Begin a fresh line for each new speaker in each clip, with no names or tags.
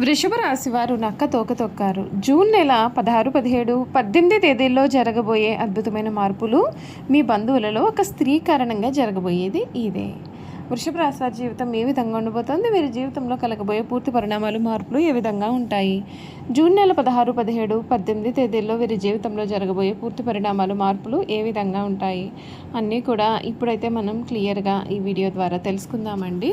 వృషభ రాశి వారు నక్క తోక తొక్కారు. జూన్ నెల పదహారు పదిహేడు పద్దెనిమిది తేదీల్లో జరగబోయే అద్భుతమైన మార్పులు మీ బంధువులలో ఒక స్త్రీ కారణంగా జరగబోయేది ఇదే. వృషభ రాశి వారి జీవితం ఏ విధంగా ఉండబోతోంది? వీరి జీవితంలో కలగబోయే పూర్తి పరిణామాలు మార్పులు ఏ విధంగా ఉంటాయి? జూన్ నెల పదహారు పదిహేడు పద్దెనిమిది తేదీల్లో వీరి జీవితంలో జరగబోయే పూర్తి పరిణామాలు మార్పులు ఏ విధంగా ఉంటాయి? అన్నీ కూడా ఇప్పుడైతే మనం క్లియర్గా ఈ వీడియో ద్వారా తెలుసుకుందామండి.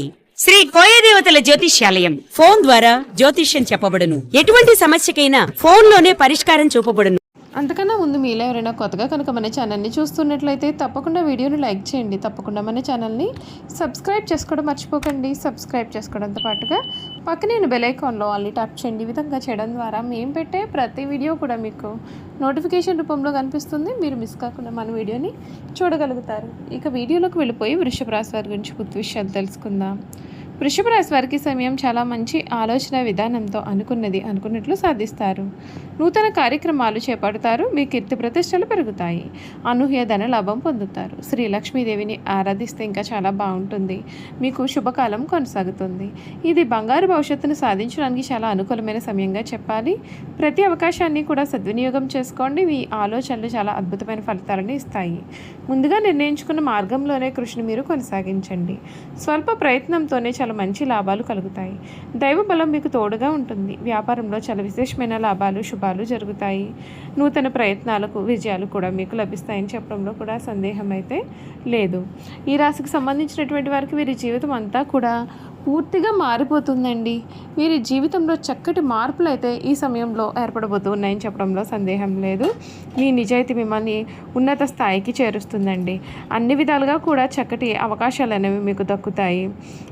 శ్రీ కోయదేవతల జ్యోతిష్యాలయం. ఫోన్ ద్వారా జ్యోతిష్యం చెప్పబడును. ఎటువంటి సమస్యకైనా ఫోన్లోనే పరిష్కారం చూపబడును.
అంతకన్నా ముందు మీలో ఎవరైనా కొత్తగా కనుక మన ఛానల్ని చూస్తున్నట్లయితే తప్పకుండా వీడియోని లైక్ చేయండి. తప్పకుండా మన ఛానల్ని సబ్స్క్రైబ్ చేసుకోవడం మర్చిపోకండి. సబ్స్క్రైబ్ చేసుకోవడంతో పాటుగా పక్కనే బెల్ ఐకాన్లో ఆల్ని ట్యాప్ చేయండి. ఈ విధంగా చేయడం ద్వారా మేము పెట్టే ప్రతి వీడియో కూడా మీకు నోటిఫికేషన్ రూపంలో కనిపిస్తుంది. మీరు మిస్ కాకుండా మన వీడియోని చూడగలుగుతారు. ఇక వీడియోలోకి వెళ్ళిపోయి వృషభ రాశి వారి గురించి గుర్తు విషయాలు తెలుసుకుందాం. వృషభ రాశి వారికి సమయం చాలా మంచి ఆలోచన విధానంతో అనుకున్నది అనుకున్నట్లు సాధిస్తారు. నూతన కార్యక్రమాలు చేపడతారు మీ కీర్తి ప్రతిష్టలు పెరుగుతాయి. అనూహ్య ధన లాభం పొందుతారు. శ్రీ లక్ష్మీదేవిని ఆరాధిస్తే ఇంకా చాలా బాగుంటుంది. మీకు శుభకాలం కొనసాగుతుంది. ఇది బంగారు భవిష్యత్తును సాధించడానికి చాలా అనుకూలమైన సమయంగా చెప్పాలి. ప్రతి అవకాశాన్ని కూడా సద్వినియోగం చేసుకోండి. మీ ఆలోచనలు చాలా అద్భుతమైన ఫలితాలను ఇస్తాయి. ముందుగా నిర్ణయించుకున్న మార్గంలోనే కృషిని మీరు కొనసాగించండి. స్వల్ప ప్రయత్నంతోనే చాలా మంచి లాభాలు కలుగుతాయి. దైవ బలం మీకు తోడుగా ఉంటుంది. వ్యాపారంలో చాలా విశేషమైన లాభాలు శుభాలు జరుగుతాయి. నూతన ప్రయత్నాలకు విజయాలు కూడా మీకు లభిస్తాయని చెప్పడంలో కూడా సందేహం అయితే లేదు. ఈ రాశికి సంబంధించినటువంటి వారికి వీరి జీవితం అంతా కూడా పూర్తిగా మారిపోతుందండి. వీరి జీవితంలో చక్కటి మార్పులు అయితే ఈ సమయంలో ఏర్పడబోతూ ఉన్నాయని చెప్పడంలో సందేహం లేదు. మీ నిజాయితీ మిమ్మల్ని ఉన్నత స్థాయికి చేరుస్తుందండి. అన్ని విధాలుగా కూడా చక్కటి అవకాశాలు అనేవి మీకు దక్కుతాయి.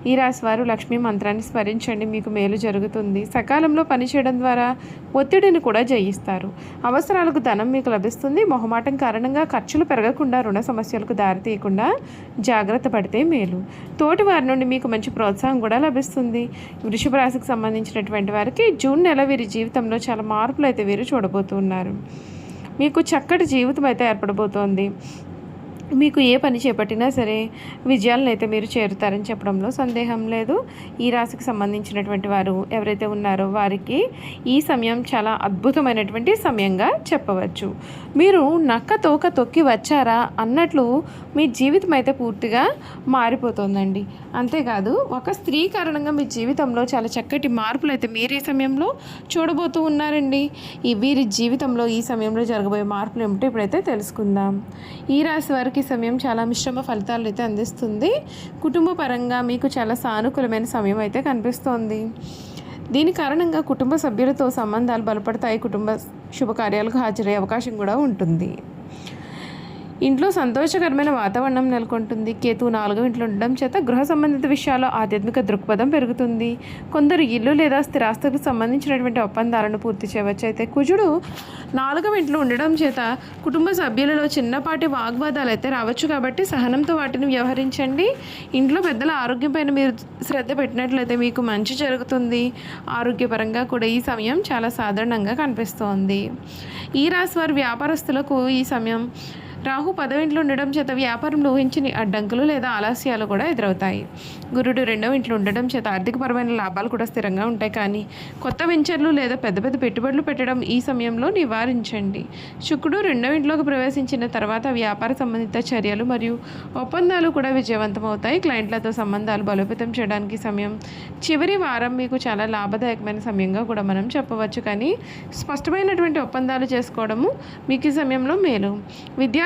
ఈ రాశి వారు లక్ష్మీ మంత్రాన్ని స్మరించండి మీకు మేలు జరుగుతుంది. సకాలంలో పనిచేయడం ద్వారా ఒత్తిడిని కూడా జయిస్తారు. అవసరాలకు ధనం మీకు లభిస్తుంది. మొహమాటం కారణంగా ఖర్చులు పెరగకుండా రుణ సమస్యలకు దారితీయకుండా జాగ్రత్త పడితే మేలు. తోటి వారి నుండి మీకు మంచి ప్రోత్సాహం కూడా లభిస్తుంది. వృషభ రాశికి సంబంధించినటువంటి వారికి జూన్ నెల వీరి జీవితంలో చాలా మార్పులు అయితే వీరు చూడబోతున్నారు. మీకు చక్కటి జీవితం అయితే ఏర్పడబోతోంది. మీకు ఏ పని చేపట్టినా సరే విజయాలను అయితే మీరు చేరుతారని చెప్పడంలో సందేహం లేదు. ఈ రాశికి సంబంధించినటువంటి వారు ఎవరైతే ఉన్నారో వారికి ఈ సమయం చాలా అద్భుతమైనటువంటి సమయంగా చెప్పవచ్చు. మీరు నక్క తోక తొక్కి వచ్చారా అన్నట్లు మీ జీవితం అయితే పూర్తిగా మారిపోతుందండి. అంతేకాదు ఒక స్త్రీ కారణంగా మీ జీవితంలో చాలా చక్కటి మార్పులు అయితే మీరు ఈ సమయంలో చూడబోతూ ఉన్నారండి. ఈ వీరి జీవితంలో ఈ సమయంలో జరగబోయే మార్పులు ఏమిటో ఇప్పుడైతే తెలుసుకుందాం. ఈ రాశి వారికి ఈ సమయం చాలా మిశ్రమ ఫలితాలు అయితే అందిస్తుంది. కుటుంబ పరంగా మీకు చాలా సానుకూలమైన సమయం అయితే కనిపిస్తోంది. దీని కారణంగా కుటుంబ సభ్యులతో సంబంధాలు బలపడతాయి. కుటుంబ శుభకార్యాలకు హాజరయ్యే అవకాశం కూడా ఉంటుంది. ఇంట్లో సంతోషకరమైన వాతావరణం నెలకొంటుంది. కేతు నాలుగో ఇంట్లో ఉండడం చేత గృహ సంబంధిత విషయాల్లో ఆధ్యాత్మిక దృక్పథం పెరుగుతుంది. కొందరు ఇల్లు లేదా స్థిరాస్తులకు సంబంధించినటువంటి ఒప్పందాలను పూర్తి చేయవచ్చు. అయితే కుజుడు నాలుగవ ఇంట్లో ఉండడం చేత కుటుంబ సభ్యులలో చిన్నపాటి వాగ్వాదాలు అయితే రావచ్చు కాబట్టి సహనంతో వాటిని వ్యవహరించండి. ఇంట్లో పెద్దల ఆరోగ్యం పైన మీరు శ్రద్ధ పెట్టినట్లయితే మీకు మంచి జరుగుతుంది. ఆరోగ్యపరంగా కూడా ఈ సమయం చాలా సాధారణంగా కనిపిస్తోంది. ఈ రాశి వారి వ్యాపారస్తులకు ఈ సమయం రాహు పదవ ఇంట్లో ఉండడం చేత వ్యాపారంలో ఊహించని అడ్డంకులు లేదా ఆలస్యాలు కూడా ఎదురవుతాయి. గురుడు రెండవ ఇంట్లో ఉండడం చేత ఆర్థికపరమైన లాభాలు కూడా స్థిరంగా ఉంటాయి. కానీ కొత్త వెంచర్లు లేదా పెద్ద పెద్ద పెట్టుబడులు పెట్టడం ఈ సమయంలో నివారించండి. శుక్రుడు రెండవ ఇంట్లోకి ప్రవేశించిన తర్వాత వ్యాపార సంబంధిత చర్యలు మరియు ఒప్పందాలు కూడా విజయవంతమవుతాయి. క్లయింట్లతో సంబంధాలు బలోపేతం చేయడానికి సమయం చివరి వారం మీకు చాలా లాభదాయకమైన సమయంగా కూడా మనం చెప్పవచ్చు. కానీ స్పష్టమైనటువంటి ఒప్పందాలు చేసుకోవడము మీకు ఈ సమయంలో మేలు.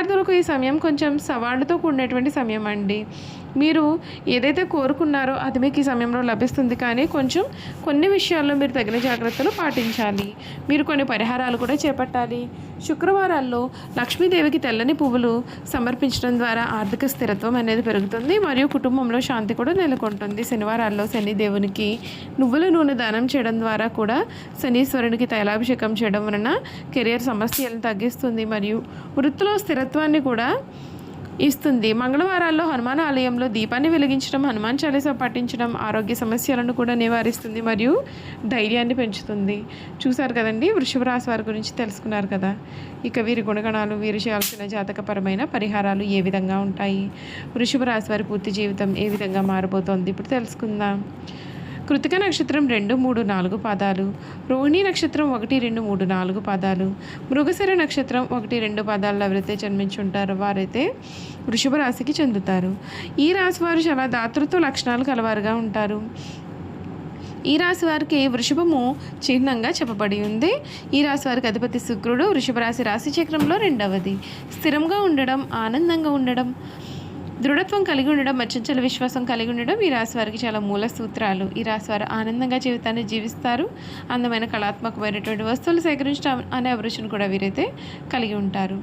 విద్యార్థులకు ఈ సమయం కొంచెం సవాళ్ళతో కూడినటువంటి సమయం అండి. మీరు ఏదైతే కోరుకున్నారో అది మీకు ఈ సమయంలో లభిస్తుంది. కానీ కొంచెం కొన్ని విషయాల్లో మీరు తగిన జాగ్రత్తలు పాటించాలి. మీరు కొన్ని పరిహారాలు కూడా చేపట్టాలి. శుక్రవారాల్లో లక్ష్మీదేవికి తెల్లని పువ్వులు సమర్పించడం ద్వారా ఆర్థిక స్థిరత్వం అనేది పెరుగుతుంది. మరియు కుటుంబంలో శాంతి కూడా నెలకొంటుంది. శనివారాల్లో శని దేవునికి నువ్వుల నూనె దానం చేయడం ద్వారా కూడా శనీశ్వరునికి తైలాభిషేకం చేయడం వలన కెరియర్ సమస్యలను తగ్గిస్తుంది. మరియు వృత్తిలో స్థిరత్వాన్ని కూడా ఇస్తుంది. మంగళవారాల్లో హనుమాన్ ఆలయంలో దీపాన్ని వెలిగించడం హనుమాన్ చాలీస పఠించడం ఆరోగ్య సమస్యలను కూడా నివారిస్తుంది మరియు ధైర్యాన్ని పెంచుతుంది. చూశారు కదండి? వృషభ రాశి వారి గురించి తెలుసుకున్నారు కదా? ఇక వీరి గుణగణాలు వీరు చేయాల్సిన జాతకపరమైన పరిహారాలు ఏ విధంగా ఉంటాయి? వృషభ రాశి వారి పూర్తి జీవితం ఏ విధంగా మారబోతోంది? ఇప్పుడు తెలుసుకుందాం. కృతిక నక్షత్రం రెండు మూడు నాలుగు పాదాలు. రోహిణి నక్షత్రం ఒకటి రెండు మూడు నాలుగు పాదాలు. మృగశిర నక్షత్రం ఒకటి రెండు పాదాలు ఎవరైతే జన్మించుంటారో వారైతే వృషభ రాశికి చెందుతారు. ఈ రాశి వారు చాలా దాతృత్వ లక్షణాలు కలవారుగా ఉంటారు. ఈ రాశి వారికి వృషభము చిహ్నంగా చెప్పబడి ఉంది. ఈ రాశి వారికి అధిపతి శుక్రుడు వృషభ రాశి రాశి చక్రంలో రెండవది. స్థిరంగా ఉండడం ఆనందంగా ఉండడం దృఢత్వం కలిగి ఉండడం అచ్చంచల విశ్వాసం కలిగి ఉండడం ఈ రాశి వారికి చాలా మూల సూత్రాలు. ఈ రాశి వారు ఆనందంగా జీవితాన్ని జీవిస్తారు. అందమైన కళాత్మకమైనటువంటి వస్తువులు సేకరించడం అనే అభిరుచిని కూడా వీరైతే కలిగి ఉంటారు.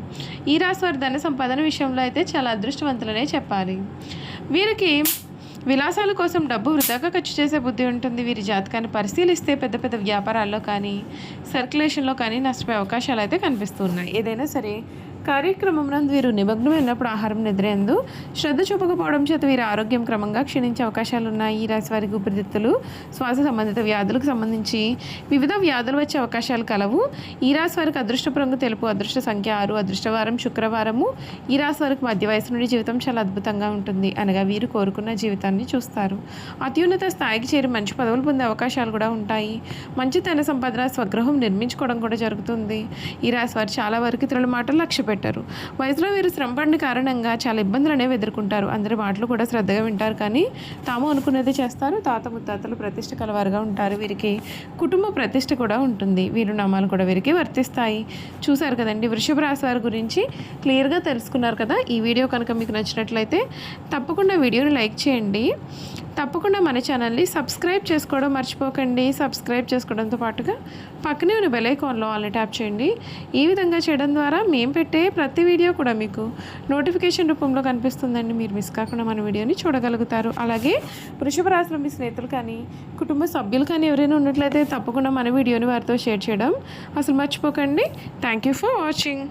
ఈ రాశి వారు ధన సంపాదన విషయంలో అయితే చాలా అదృష్టవంతులనే చెప్పాలి. వీరికి విలాసాల కోసం డబ్బు వృధాగా ఖర్చు చేసే బుద్ధి ఉంటుంది. వీరి జాతకాన్ని పరిశీలిస్తే పెద్ద పెద్ద వ్యాపారాల్లో కానీ సర్క్యులేషన్లో కానీ నష్టపోయే అవకాశాలు అయితే కనిపిస్తున్నాయి ఏదైనా సరే కార్యక్రమం నందు వీరు నిమగ్నమైనప్పుడు ఆహారం నిద్రేందు శ్రద్ధ చూపకపోవడం చేత వీరి ఆరోగ్యం క్రమంగా క్షీణించే అవకాశాలు ఉన్నాయి ఈ రాశి వారికి ఊపిరితిత్తులు శ్వాస సంబంధిత వ్యాధులకు సంబంధించి వివిధ వ్యాధులు వచ్చే అవకాశాలు కలవు. ఈ రాశి వారికి అదృష్ట రంగు తెలుపు అదృష్ట సంఖ్య ఆరు అదృష్టవారం శుక్రవారము. ఈ రాశి వారికి మధ్య వయసు నుండి జీవితం చాలా అద్భుతంగా ఉంటుంది. అనగా వీరు కోరుకున్న జీవితాన్ని చూస్తారు. అత్యున్నత స్థాయికి చేరి మంచి పదవులు పొందే అవకాశాలు కూడా ఉంటాయి. మంచి ధన సంపద స్వగృహం నిర్మించుకోవడం కూడా జరుగుతుంది. ఈ రాశి వారు చాలా వరకు ఇతరుల మాటలు లక్ష్య పెట్టారు. వయసులో వీరు శ్రమపడిన కారణంగా చాలా ఇబ్బందులు అనేవి ఎదుర్కొంటారు. అందరి మాటలు కూడా శ్రద్ధగా వింటారు. కానీ తాము అనుకున్నది చేస్తారు. తాత ముత్తాతలు ప్రతిష్ట కలవారుగా ఉంటారు. వీరికి కుటుంబ ప్రతిష్ట కూడా ఉంటుంది. వీరు నామాలు కూడా వీరికి వర్తిస్తాయి. చూశారు కదండి వృషభ రాశి వారి గురించి. క్లియర్గా తెలుసుకున్నారు కదా. ఈ వీడియో కనుక మీకు నచ్చినట్లయితే తప్పకుండా వీడియోని లైక్ చేయండి. తప్పకుండా మన ఛానల్ని సబ్స్క్రైబ్ చేసుకోవడం మర్చిపోకండి. సబ్స్క్రైబ్ చేసుకోవడంతో పాటుగా పక్కనే ఉన్న బెలైకాన్లో ఆల్ని ట్యాప్ చేయండి. ఈ విధంగా చేయడం ద్వారా మేము పెట్టే ప్రతి వీడియో కూడా మీకు నోటిఫికేషన్ రూపంలో కనిపిస్తుందండి. మీరు మిస్ కాకుండా మన వీడియోని చూడగలుగుతారు. అలాగే వృషభ రాశిలో మీ స్నేహితులు కానీ కుటుంబ సభ్యులు కానీ ఎవరైనా ఉన్నట్లయితే తప్పకుండా మన వీడియోని వారితో షేర్ చేయడం అసలు మర్చిపోకండి. Thank you for watching